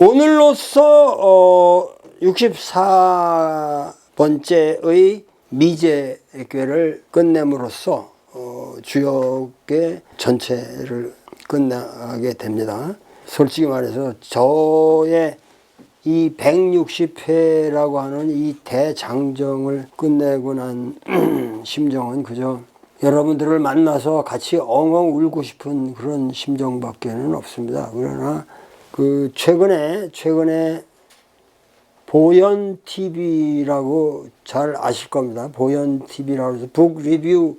오늘로써 어, 64번째의 미제교를 끝냄으로써 어, 주역의 전체를 끝나게 됩니다. 솔직히 말해서 저의 이 160회라고 하는 이 대장정을 끝내고 난 심정은 그저 여러분들을 만나서 같이 엉엉 울고 싶은 그런 심정밖에는 없습니다. 그러나 그 최근에 최근에 보현 TV라고 잘 아실 겁니다. 보현 TV라고 해서 북 리뷰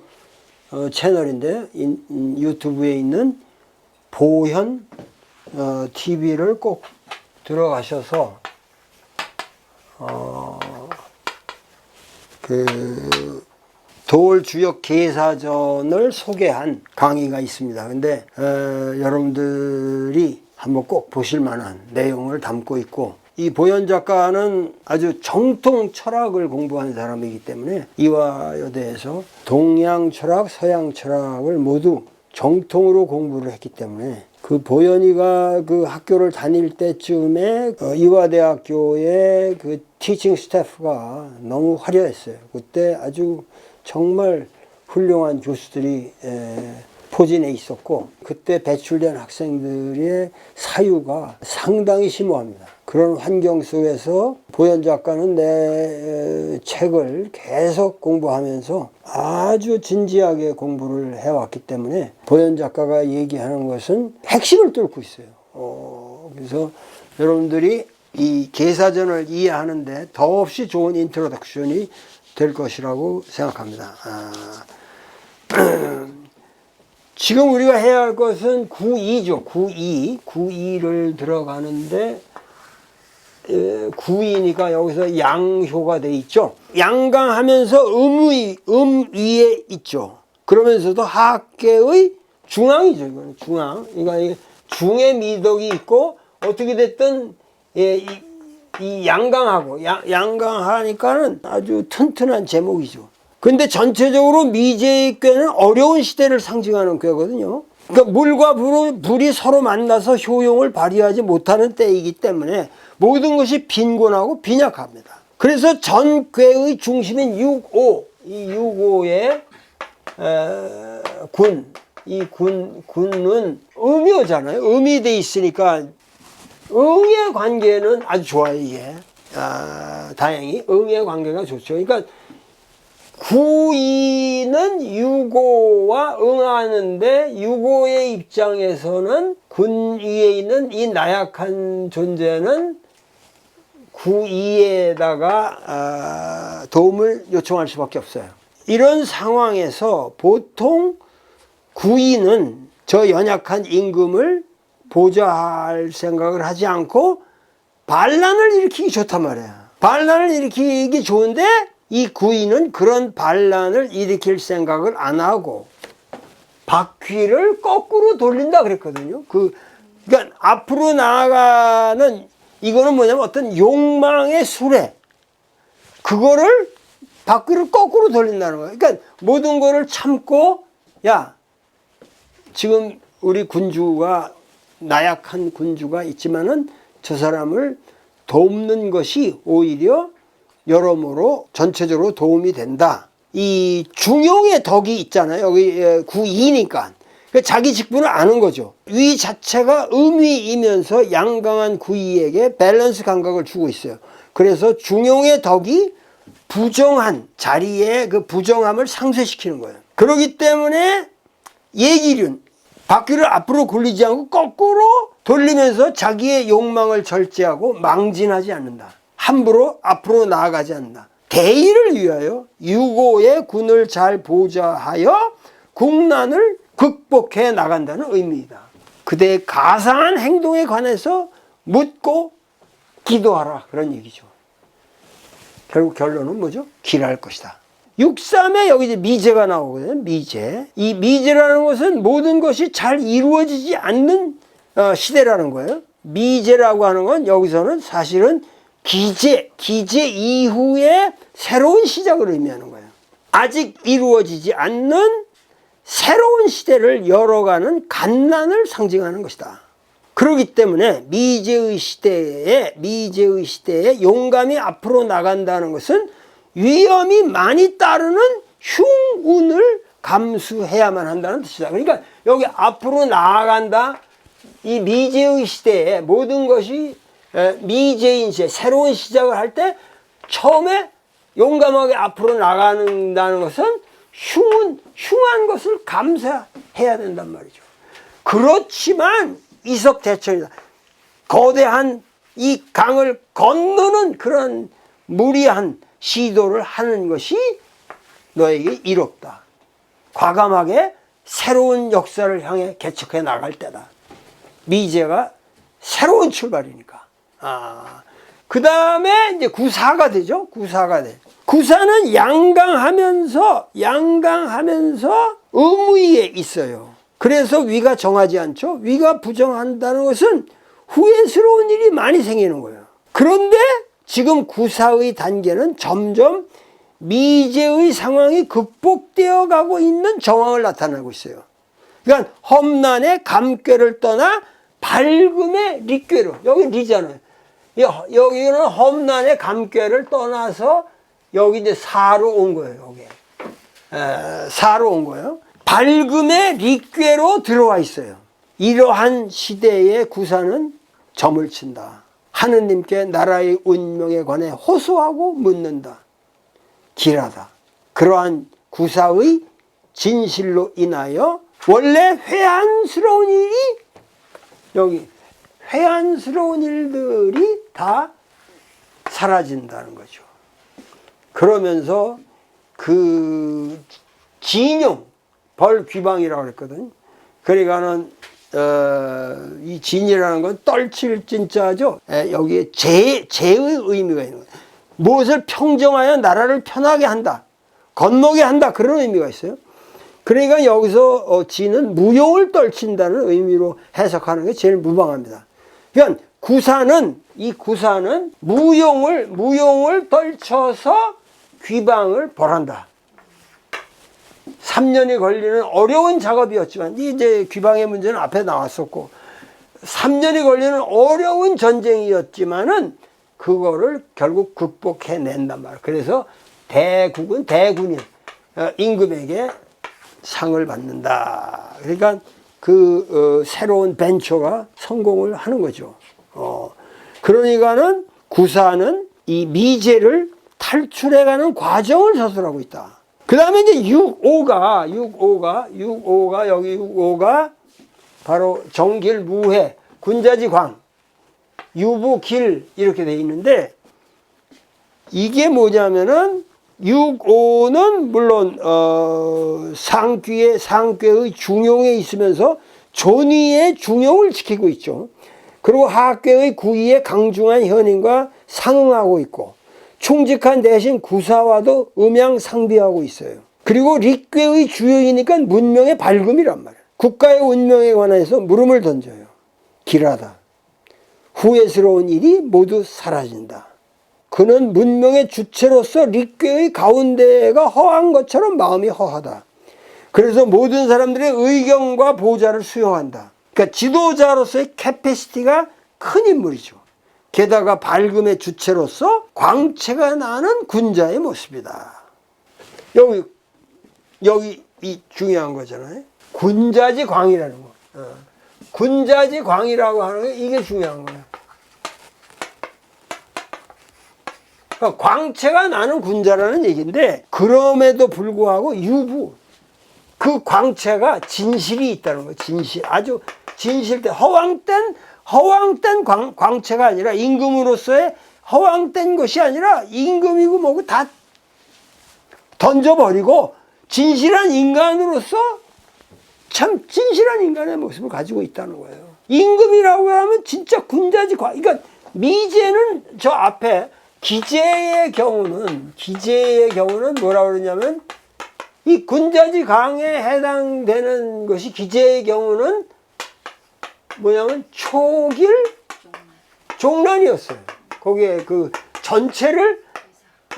어, 채널인데 인- 인- 유튜브에 있는 보현 어, TV를 꼭 들어가셔서 어, 그 도올 주역 계사전을 소개한 강의가 있습니다. 근데 어, 여러분들이 한번 꼭 보실 만한 내용을 담고 있고 이 보현 작가는 아주 정통 철학을 공부한 사람이기 때문에 이화여대에서 동양 철학, 서양 철학을 모두 정통으로 공부를 했기 때문에 그 보현이가 그 학교를 다닐 때쯤에 어, 이화대학교의 그 티칭 스태프가 너무 화려했어요. 그때 아주 정말 훌륭한 교수들이 에, 포진해 있었고 그때 배출된 학생들의 사유가 상당히 심오합니다. 그런 환경 속에서 보현 작가는 내 에, 책을 계속 공부하면서 아주 진지하게 공부를 해왔기 때문에 보현 작가가 얘기하는 것은 핵심을 뚫고 있어요. 어, 그래서 여러분들이 이 계사전을 이해하는데 더없이 좋은 인트로덕션이 될 것이라고 생각합니다. 아, 지금 우리가 해야 할 것은 92죠. 92. 92를 들어가는데, 92니까 여기서 양효가 돼 있죠. 양강하면서 음의, 음 위에 있죠. 그러면서도 하계의 중앙이죠. 이거는 중앙. 그러니까 이 중의 미덕이 있고, 어떻게 됐든, 예, 이, 이 양강하고, 양, 양강하니까는 아주 튼튼한 제목이죠. 근데 전체적으로 미제의 꾀는 어려운 시대를 상징하는 꾀거든요. 그러니까 물과 불이, 불이 서로 만나서 효용을 발휘하지 못하는 때이기 때문에 모든 것이 빈곤하고 빈약합니다. 그래서 전 꾀의 중심인 6오, 이 6오의 군, 이 군, 군은 음요잖아요. 음이 돼 있으니까 응의 관계는 아주 좋아요, 이게. 아, 다행히 응의 관계가 좋죠. 그러니까 구이는 유고와 응하는데 유고의 입장에서는 군 위에 있는 이 나약한 존재는 구이에다가 아, 도움을 요청할 수밖에 없어요. 이런 상황에서 보통 구이는 저 연약한 임금을 보좌할 생각을 하지 않고 반란을 일으키기 좋단 말이야. 반란을 일으키기 좋은데 이 구인은 그런 반란을 일으킬 생각을 안 하고 바퀴를 거꾸로 돌린다 그랬거든요. 그 그러니까 앞으로 나아가는 이거는 뭐냐면 어떤 욕망의 수레 그거를 바퀴를 거꾸로 돌린다는 거예요. 그러니까 모든 거를 참고 야 지금 우리 군주가 나약한 군주가 있지만은 저 사람을 돕는 것이 오히려 여러모로 전체적으로 도움이 된다. 이 중용의 덕이 있잖아요. 여기 구이니까. 그러니까 자기 직분을 아는 거죠. 위 자체가 음위이면서 양강한 구이에게 밸런스 감각을 주고 있어요. 그래서 중용의 덕이 부정한 자리에 그 부정함을 상쇄시키는 거예요. 그렇기 때문에 예기륜, 바퀴를 앞으로 굴리지 않고 거꾸로 돌리면서 자기의 욕망을 절제하고 망진하지 않는다. 함부로 앞으로 나아가지 않는다. 대의를 위하여 유고의 군을 잘 보좌하여 국난을 극복해 나간다는 의미이다. 그대의 가상한 행동에 관해서 묻고 기도하라. 그런 얘기죠. 결국 결론은 뭐죠? 길할 것이다. 6.3에 여기 이제 미제가 나오거든요. 미제. 이 미제라는 것은 모든 것이 잘 이루어지지 않는 어, 시대라는 거예요. 미제라고 하는 건 여기서는 사실은 기제, 기제 이후에 새로운 시작을 의미하는 거예요. 아직 이루어지지 않는 새로운 시대를 열어가는 갓난을 상징하는 것이다. 그렇기 때문에 미제의 시대에 미제의 시대에 용감히 앞으로 나간다는 것은 위험이 많이 따르는 흉운을 감수해야만 한다는 뜻이다. 그러니까 여기 앞으로 나아간다. 이 미제의 시대에 모든 것이 에, 미제인 시대, 새로운 시작을 할 때 처음에 용감하게 앞으로 나가는다는 것은 흉은 흉한 것을 감사해야 된단 말이죠. 그렇지만 이석대천이다. 거대한 이 강을 건너는 그런 무리한 시도를 하는 것이 너에게 이롭다. 과감하게 새로운 역사를 향해 개척해 나갈 때다. 미제가 새로운 출발이니까. 아. 그 다음에 이제 구사가 되죠. 구사가 돼. 구사는 양강하면서, 양강하면서 의무에 있어요. 그래서 위가 정하지 않죠. 위가 부정한다는 것은 후회스러운 일이 많이 생기는 거예요. 그런데 지금 구사의 단계는 점점 미제의 상황이 극복되어 가고 있는 정황을 나타내고 있어요. 그러니까 험난의 감꾀를 떠나 밝음의 리꾀로 여기 리잖아요. 여- 여기는 험난의 감꾀를 떠나서 여기 이제 사로 온 거예요. 여기 에, 사로 온 거예요. 밝음의 리꾀로 들어와 있어요. 이러한 시대의 구사는 점을 친다. 하느님께 나라의 운명에 관해 호소하고 묻는다. 길하다. 그러한 구사의 진실로 인하여 원래 회한스러운 일이 여기 회한스러운 일들이 다 사라진다는 거죠. 그러면서 그 진용 벌귀방이라고 그랬거든. 그러니까는 어, 이 진이라는 건 떨칠 진짜죠. 에, 여기에 제 제의 의미가 있는 거예요. 무엇을 평정하여 나라를 편하게 한다, 건너게 한다 그런 의미가 있어요. 그러니까 여기서 어, 진은 무용을 떨친다는 의미로 해석하는 게 제일 무방합니다. 그러니까 구사는 이 구사는 무용을 무용을 떨쳐서 귀방을 벌한다. 3년이 걸리는 어려운 작업이었지만 이제 귀방의 문제는 앞에 나왔었고 3년이 걸리는 어려운 전쟁이었지만은 그거를 결국 극복해낸단 말이에요. 그래서 대국은 대군인 어, 임금에게 상을 받는다. 그러니까 그 어, 새로운 벤처가 성공을 하는 거죠. 어, 그러니까는 구사는 이 미제를 탈출해가는 과정을 서술하고 있다. 그 다음에 이제 6.5가, 6.5가, 6.5가, 여기 6.5가 바로 정길 무해, 군자지 광, 유부 길, 이렇게 돼 있는데, 이게 뭐냐면은, 6.5는 물론, 어, 상귀의, 상괴의 중용에 있으면서 존위의 중용을 지키고 있죠. 그리고 하괴의 구위의 강중한 현인과 상응하고 있고, 충직한 대신 구사와도 음양상비하고 있어요. 그리고 릭괴의 주요이니까 문명의 밝음이란 말이에요. 국가의 운명에 관해서 물음을 던져요. 길하다. 후회스러운 일이 모두 사라진다. 그는 문명의 주체로서 릭괴의 가운데가 허한 것처럼 마음이 허하다. 그래서 모든 사람들의 의견과 보좌를 수용한다. 그러니까 지도자로서의 캐패시티가 큰 인물이죠. 게다가 밝음의 주체로서 광채가 나는 군자의 모습이다. 여기 여기 이 중요한 거잖아요. 군자지 광이라는 거. 어. 군자지 광이라고 하는 게 이게 중요한 거야. 그러니까 광채가 나는 군자라는 얘기인데 그럼에도 불구하고 유부 그 광채가 진실이 있다는 거예요. 진실 아주 진실된 허황된 허황된 광, 광채가 아니라 임금으로서의 허황된 것이 아니라 임금이고 뭐고 다 던져버리고 진실한 인간으로서 참 진실한 인간의 모습을 가지고 있다는 거예요. 임금이라고 하면 진짜 군자지 과. 그러니까 미제는 저 앞에 기제의 경우는 기제의 경우는 뭐라 그러냐면 이 군자지 강에 해당되는 것이 기제의 경우는 뭐냐면 초길 종란이었어요. 거기에 그 전체를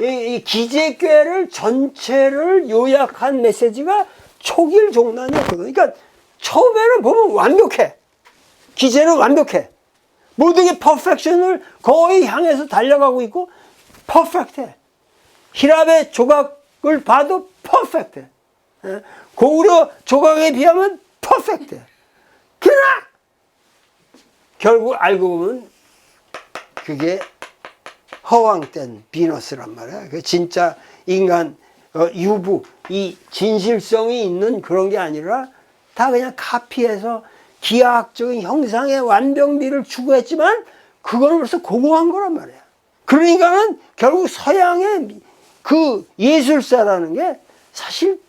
이, 이 기재괴를 전체를 요약한 메시지가 초길 종란이었거든. 그러니까 처음에는 보면 완벽해. 기제는 완벽해. 모든 게 퍼펙션을 거의 향해서 달려가고 있고 퍼펙트해. 히랍의 조각을 봐도 퍼펙트해. 예? 고구려 조각에 비하면 퍼펙트해. 그러나 결국 알고 보면 그게 허황된 비너스란 말이야. 그 진짜 인간 어, 유부 이 진실성이 있는 그런 게 아니라 다 그냥 카피해서 기하학적인 형상의 완벽미를 추구했지만 그거는 벌써 공허한 거란 말이야. 그러니까는 결국 서양의 그 예술사라는 게 사실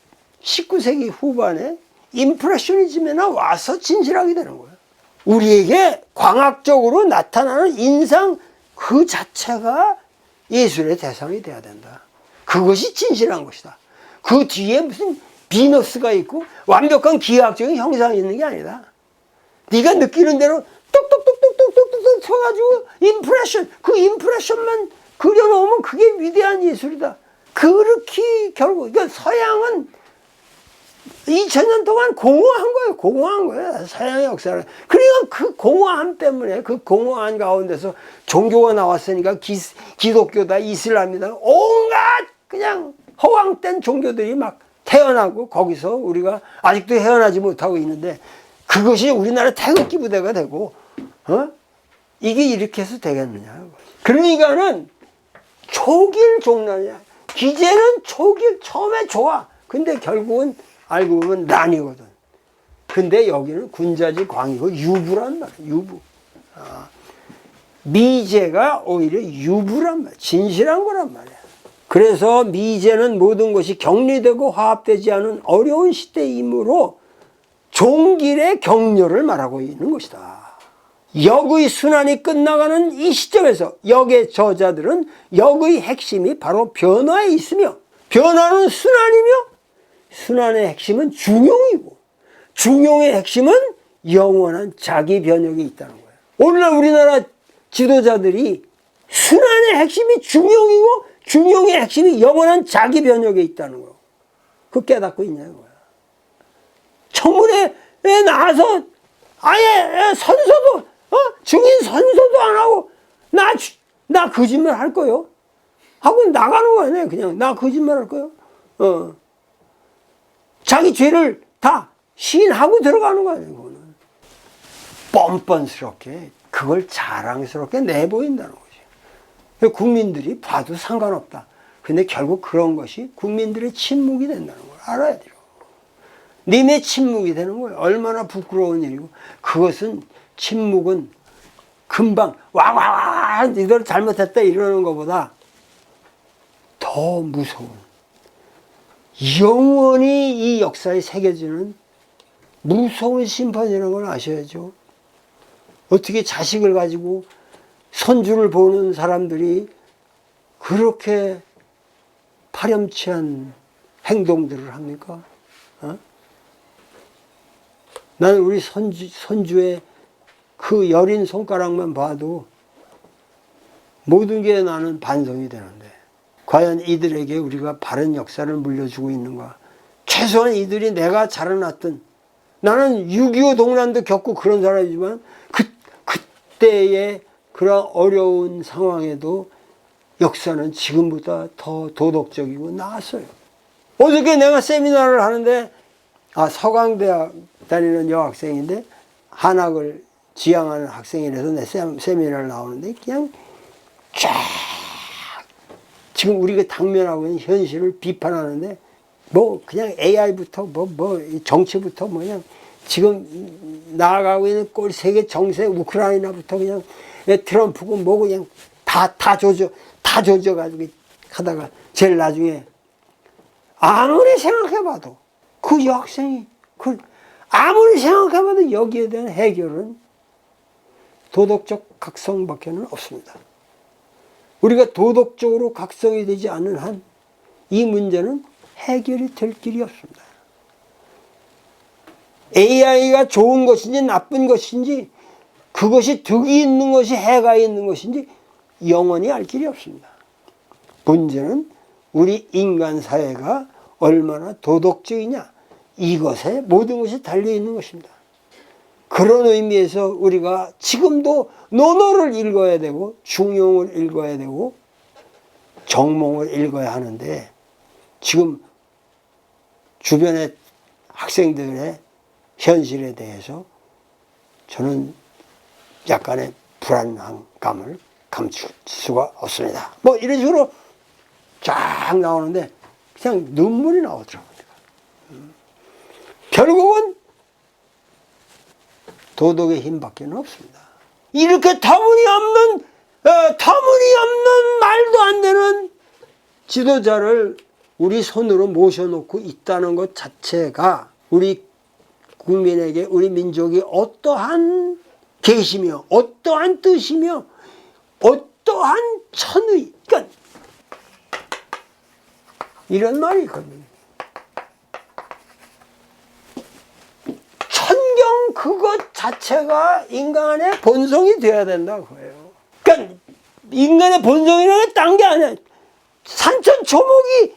19세기 후반에 임프레셔니즘에 와서 진실하게 되는 거예요. 우리에게 광학적으로 나타나는 인상 그 자체가 예술의 대상이 돼야 된다. 그것이 진실한 것이다. 그 뒤에 무슨 비너스가 있고 완벽한 기하학적인 형상이 있는 게 아니다. 네가 느끼는 대로 똑똑똑똑똑똑똑 쳐가지고 임프레션 그 임프레션만 그려놓으면 그게 위대한 예술이다. 그렇게 결국 그러니까 서양은 2000년 동안 공허한 거예요. 공허한 거예요. 서양의 역사를. 그러니까 그 공허함 때문에 그 공허한 가운데서 종교가 나왔으니까 기, 기독교다, 이슬람이다, 온갖 그냥 허황된 종교들이 막 태어나고 거기서 우리가 아직도 헤어나지 못하고 있는데 그것이 우리나라 태극기 부대가 되고, 어? 이게 이렇게 해서 되겠느냐. 그러니까는 초길 종란이야. 기재는 초길 처음에 좋아. 근데 결국은 알고 보면 난이거든. 근데 여기는 군자지 광이고 유부란 말이야. 유부. 아, 미제가 오히려 유부란 말이야. 진실한 거란 말이야. 그래서 미제는 모든 것이 격리되고 화합되지 않은 어려운 시대이므로 종길의 격려를 말하고 있는 것이다. 역의 순환이 끝나가는 이 시점에서 역의 저자들은 역의 핵심이 바로 변화에 있으며 변화는 순환이며 순환의 핵심은 중용이고 중용의 핵심은 영원한 자기 변혁이 있다는 거예요. 오늘날 우리나라 지도자들이 순환의 핵심이 중용이고 중용의 핵심이 영원한 자기 변혁에 있다는 거예요. 그 깨닫고 있냐는 거야. 청문회에 나와서 아예 선서도 어? 증인 선서도 안 하고 나 나 거짓말 할 거요. 하고 나가는 거 아니에요. 그냥 나 거짓말 할 거요. 어. 자기 죄를 다 시인하고 들어가는 거 아니에요. 그거는 뻔뻔스럽게 그걸 자랑스럽게 내보인다는 거지. 국민들이 봐도 상관없다. 근데 결국 그런 것이 국민들의 침묵이 된다는 걸 알아야 돼요. 님의 침묵이 되는 거예요. 얼마나 부끄러운 일이고 그것은 침묵은 금방 와와와 이대로 잘못했다 이러는 것보다 더 무서운 영원히 이 역사에 새겨지는 무서운 심판이라는 걸 아셔야죠. 어떻게 자식을 가지고 손주를 보는 사람들이 그렇게 파렴치한 행동들을 합니까? 어? 나는 우리 손주, 손주의 그 여린 손가락만 봐도 모든 게 나는 반성이 되는데 과연 이들에게 우리가 바른 역사를 물려주고 있는가? 최소한 이들이 내가 자라났던 나는 6.25 동란도 겪고 그런 사람이지만 그, 그때의 그런 어려운 상황에도 역사는 지금보다 더 도덕적이고 나았어요. 어저께 내가 세미나를 하는데 아 서강대학 다니는 여학생인데 한학을 지향하는 학생이라서 내 세미나를 나오는데 그냥 쫙 지금 우리가 당면하고 있는 현실을 비판하는데 뭐 그냥 AI부터 뭐 뭐 정치부터 뭐 그냥 지금 나아가고 있는 꼴 세계 정세 우크라이나부터 그냥 트럼프고 뭐 그냥 다 다 조져 다 조져 가지고 하다가 제일 나중에 아무리 생각해봐도 그 여학생이 그 아무리 생각해봐도 여기에 대한 해결은 도덕적 각성밖에는 없습니다. 우리가 도덕적으로 각성이 되지 않는 한 이 문제는 해결이 될 길이 없습니다. AI가 좋은 것인지 나쁜 것인지 그것이 득이 있는 것이 해가 있는 것인지 영원히 알 길이 없습니다. 문제는 우리 인간 사회가 얼마나 도덕적이냐 이것에 모든 것이 달려 있는 것입니다. 그런 의미에서 우리가 지금도 논어를 읽어야 되고 중용을 읽어야 되고 정몽을 읽어야 하는데 지금 주변의 학생들의 현실에 대해서 저는 약간의 불안감을 감출 수가 없습니다. 뭐 이런 식으로 쫙 나오는데 그냥 눈물이 나오더라고요. 음. 결국은 도덕의 힘밖에 없습니다. 이렇게 터무니없는 어, 터무니없는 말도 안 되는 지도자를 우리 손으로 모셔놓고 있다는 것 자체가 우리 국민에게 우리 민족이 어떠한 계시며 어떠한 뜻이며 어떠한 천의 그러니까 이런 말이 있거든요. 천경 그것 자체가 인간의 본성이 되어야 된다고 해요. 그러니까 인간의 본성이라는 게 딴 게 아니야. 산천 초목이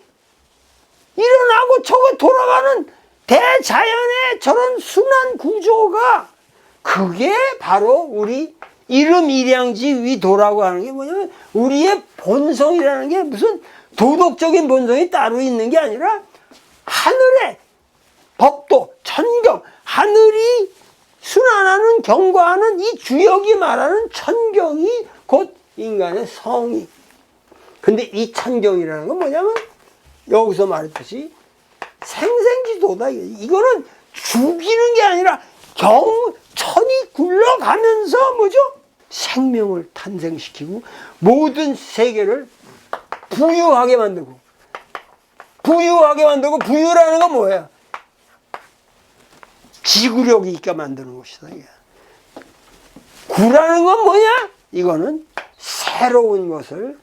일어나고 저거 돌아가는 대자연의 저런 순환 구조가 그게 바로 우리 이름 일양지 위도라고 하는 게 뭐냐면 우리의 본성이라는 게 무슨 도덕적인 본성이 따로 있는 게 아니라 하늘의 법도 천경 하늘이 순환하는 경과하는 이 주역이 말하는 천경이 곧 인간의 성이 근데 이 천경이라는 건 뭐냐면 여기서 말했듯이 생생지도다. 이거는 죽이는 게 아니라 경, 천이 굴러가면서 뭐죠? 생명을 탄생시키고 모든 세계를 부유하게 만들고 부유하게 만들고 부유라는 건 뭐예요? 지구력이 있게 만드는 것이다. 이게. 구라는 건 뭐냐? 이거는 새로운 것을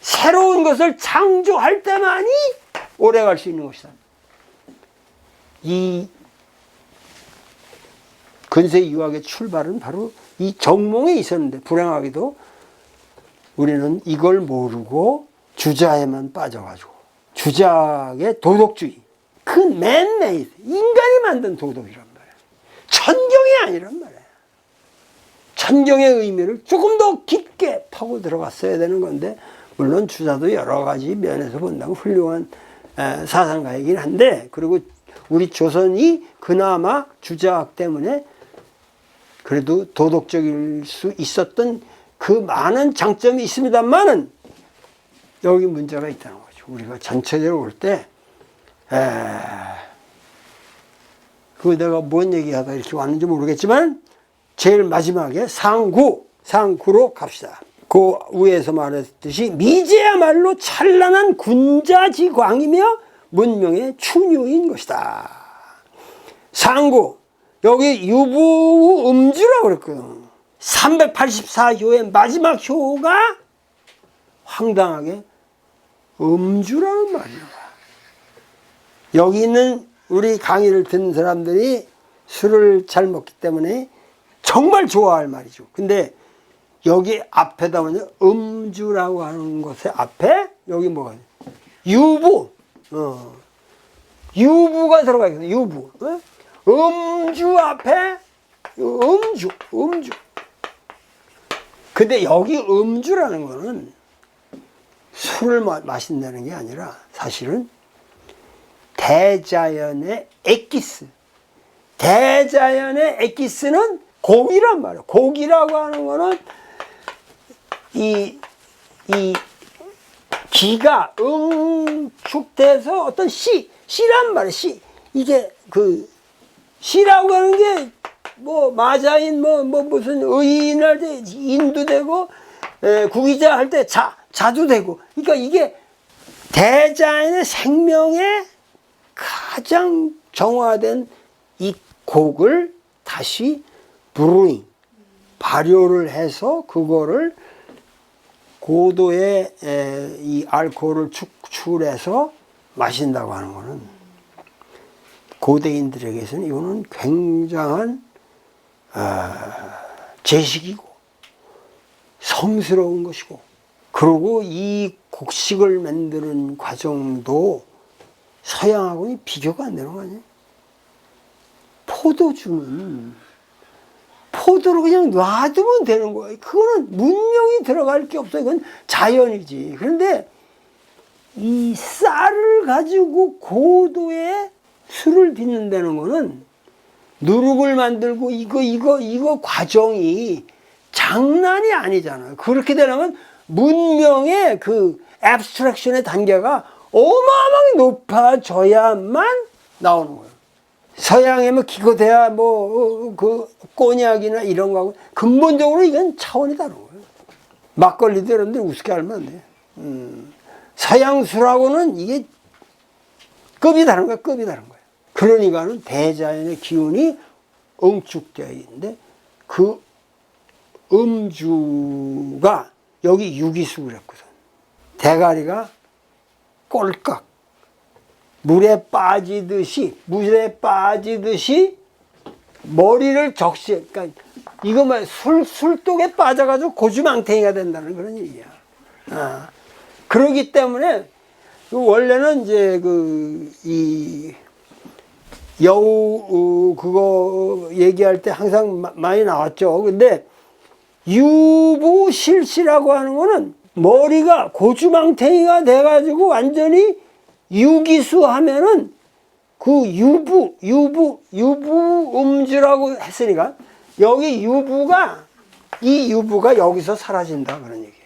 새로운 것을 창조할 때만이 오래 갈 수 있는 것이다. 이 근세 유학의 출발은 바로 이 정몽에 있었는데 불행하게도 우리는 이걸 모르고 주자에만 빠져가지고 주작의 도덕주의 그 맨메이드 인간이 만든 도덕이란 말이야 천경이 아니란 말이야 천경의 의미를 조금 더 깊게 파고 들어갔어야 되는 건데 물론 주자도 여러 가지 면에서 본다고 훌륭한 에, 사상가이긴 한데 그리고 우리 조선이 그나마 주자학 때문에 그래도 도덕적일 수 있었던 그 많은 장점이 있습니다만은 여기 문제가 있다는 거죠. 우리가 전체적으로 볼 때, 에, 그 내가 뭔 얘기하다 이렇게 왔는지 모르겠지만, 제일 마지막에 상구, 상구로 갑시다. 그 위에서 말했듯이 미제야말로 찬란한 군자지광이며 문명의 충유인 것이다. 상구, 여기 유부 음주라고 그랬거든. 384효의 마지막 효가 황당하게 음주라는 말이야. 여기 있는 우리 강의를 듣는 사람들이 술을 잘 먹기 때문에 정말 좋아할 말이죠. 근데 여기 앞에다 보면 음주라고 하는 것의 앞에 여기 뭐가. 유부. 어. 유부가 들어가 있거든. 유부. 어? 음주 앞에 음주, 음주. 근데 여기 음주라는 거는 술을 마, 마신다는 게 아니라 사실은 대자연의 엑기스. 대자연의 엑기스는 고기란 말이에요. 고기라고 하는 거는 이, 이 기가 응축돼서 어떤 씨, 씨란 말이에요. 씨. 이게 그 씨라고 하는 게 뭐 마자인 뭐, 뭐 무슨 의인 할 때 인도 되고 에, 구기자 할 때 자, 자도 되고 그러니까 이게 대자연의 생명의 가장 정화된 이 곡을 다시 브루잉 발효를 해서 그거를 고도의 에, 이 알코올을 축출해서 마신다고 하는 거는 고대인들에게서는 이거는 굉장한 어, 제식이고 성스러운 것이고 그리고 이 곡식을 만드는 과정도 서양하고는 비교가 안 되는 거 아니에요? 포도주는 포도를 그냥 놔두면 되는 거예요. 그거는 문명이 들어갈 게 없어요. 이건 자연이지. 그런데 이 쌀을 가지고 고도의 술을 빚는다는 거는 누룩을 만들고 이거 이거 이거 과정이 장난이 아니잖아요. 그렇게 되려면 문명의 그 앱스트랙션의 단계가 어마어마하게 높아져야만 나오는 거예요. 서양에 뭐 기껏해야 뭐그 꼬냑이나 이런 거하고 근본적으로 이건 차원이 다른 거예요. 막걸리도 여러분들 우습게 알면 안 돼요. 음, 서양 술하고는 이게 급이 다른 거야, 급이 다른 거야. 그러니까는 대자연의 기운이 응축되어 있는데 그 음주가 여기 유기수 그랬거든. 대가리가 꼴깍 물에 빠지듯이 물에 빠지듯이 머리를 적시 그러니까 이거 뭐술 술독에 빠져가지고 고주망태기가 된다는 그런 얘기야. 아, 그러기 때문에 그 원래는 이제 그 이 여우 어, 그거 얘기할 때 항상 마- 많이 나왔죠. 근데 유부실시라고 하는 거는 머리가 고주망태기가 돼가지고 완전히 유기수 하면은 그 유부, 유부, 유부 음주라고 했으니까 여기 유부가 이 유부가 여기서 사라진다 그런 얘기예요.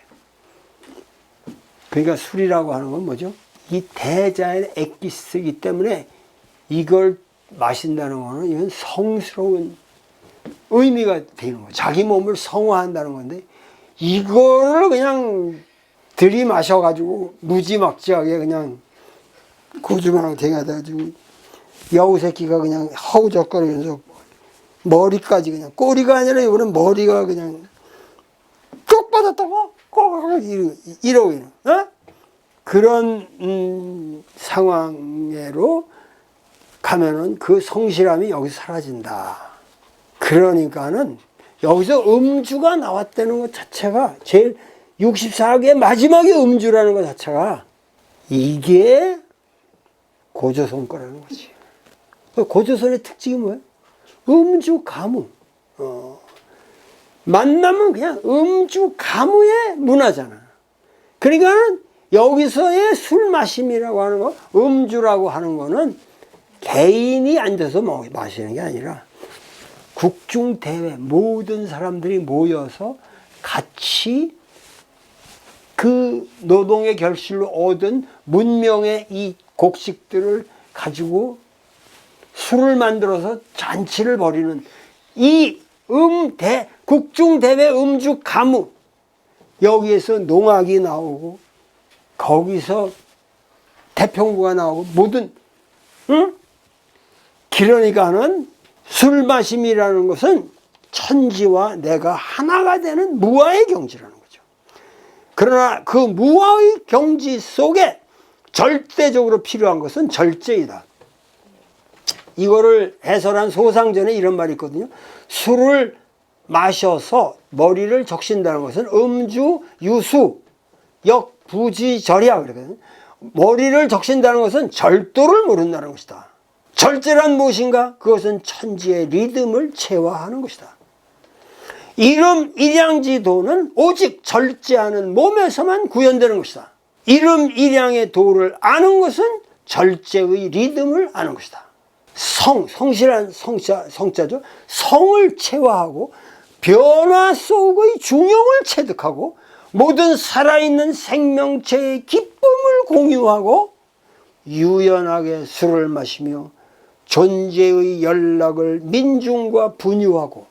그러니까 술이라고 하는 건 뭐죠? 이 대자연의 엑기스이기 때문에 이걸 마신다는 거는 이건 성스러운 의미가 되는 거예요. 자기 몸을 성화한다는 건데 이거를 그냥 들이마셔가지고 무지막지하게 그냥 고주망 대가가지고 여우 새끼가 그냥 허우적거리면서 머리까지 그냥 꼬리가 아니라 이거는 머리가 그냥 쪽 받았다고 꼭 이러- 이러고 있는 어? 그런 음, 상황으로 가면은 그 성실함이 여기서 사라진다. 그러니까는 여기서 음주가 나왔다는 것 자체가 제일 64개 마지막에 음주라는 것 자체가 이게 고조선 거라는 거지. 그 고조선의 특징이 뭐야? 음주 가무. 어. 만나면 그냥 음주 가무의 문화잖아. 그러니까 여기서의 술 마심이라고 하는 거, 음주라고 하는 거는 개인이 앉아서 뭐 마시는 게 아니라 국중 대회 모든 사람들이 모여서 같이 그 노동의 결실로 얻은 문명의 이 곡식들을 가지고 술을 만들어서 잔치를 벌이는 이 음대 국중 대회 음주 가무 여기에서 농악이 나오고 거기서 태평구가 나오고 모든 응? 그러니까는 술 마심이라는 것은 천지와 내가 하나가 되는 무아의 경지라는 거죠. 그러나 그 무아의 경지 속에 절대적으로 필요한 것은 절제이다. 이거를 해설한 소상전에 이런 말이 있거든요. 술을 마셔서 머리를 적신다는 것은 음주, 유수, 역 부지 절이야 그러거든. 머리를 적신다는 것은 절도를 모른다는 것이다. 절제란 무엇인가? 그것은 천지의 리듬을 체화하는 것이다. 이름 일양지도는 오직 절제하는 몸에서만 구현되는 것이다. 이름 일양의 도를 아는 것은 절제의 리듬을 아는 것이다. 성, 성실한 성자, 성자죠. 성을 체화하고 변화 속의 중용을 체득하고 모든 살아있는 생명체의 기쁨을 공유하고 유연하게 술을 마시며 존재의 연락을 민중과 분유하고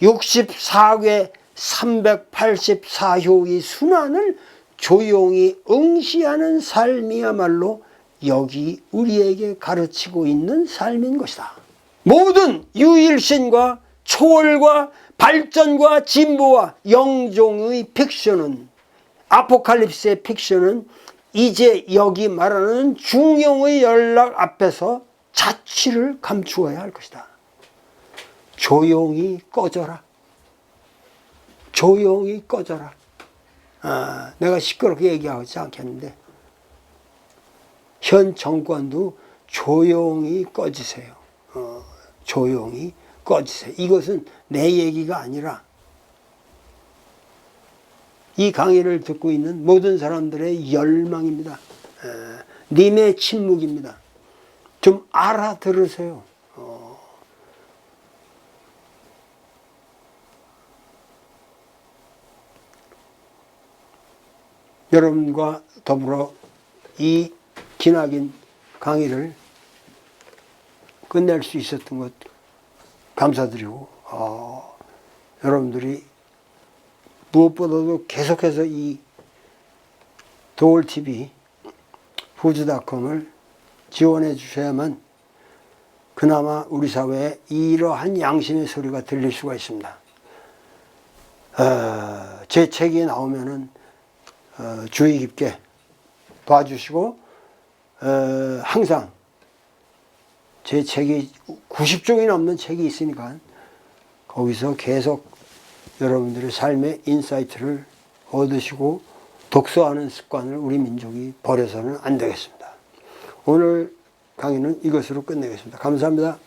64개 384효의 순환을 조용히 응시하는 삶이야말로 여기 우리에게 가르치고 있는 삶인 것이다. 모든 유일신과 초월과 발전과 진보와 영종의 픽션은 아포칼립스의 픽션은 이제 여기 말하는 중용의 연락 앞에서 자취를 감추어야 할 것이다. 조용히 꺼져라. 조용히 꺼져라. 아, 내가 시끄럽게 얘기하지 않겠는데 현 정권도 조용히 꺼지세요. 어, 조용히 꺼지세요. 이것은 내 얘기가 아니라 이 강의를 듣고 있는 모든 사람들의 열망입니다. 에, 님의 침묵입니다. 좀 알아들으세요. 어. 여러분과 더불어 이 기나긴 강의를 끝낼 수 있었던 것 감사드리고 어, 여러분들이 무엇보다도 계속해서 이 도올TV 후즈닷컴을 지원해 주셔야만 그나마 우리 사회에 이러한 양심의 소리가 들릴 수가 있습니다. 어, 제 책이 나오면은 어, 주의 깊게 봐주시고 어, 항상 제 책이 90종이 넘는 책이 있으니까 거기서 계속 여러분들의 삶의 인사이트를 얻으시고 독서하는 습관을 우리 민족이 버려서는 안 되겠습니다. 오늘 강의는 이것으로 끝내겠습니다. 감사합니다.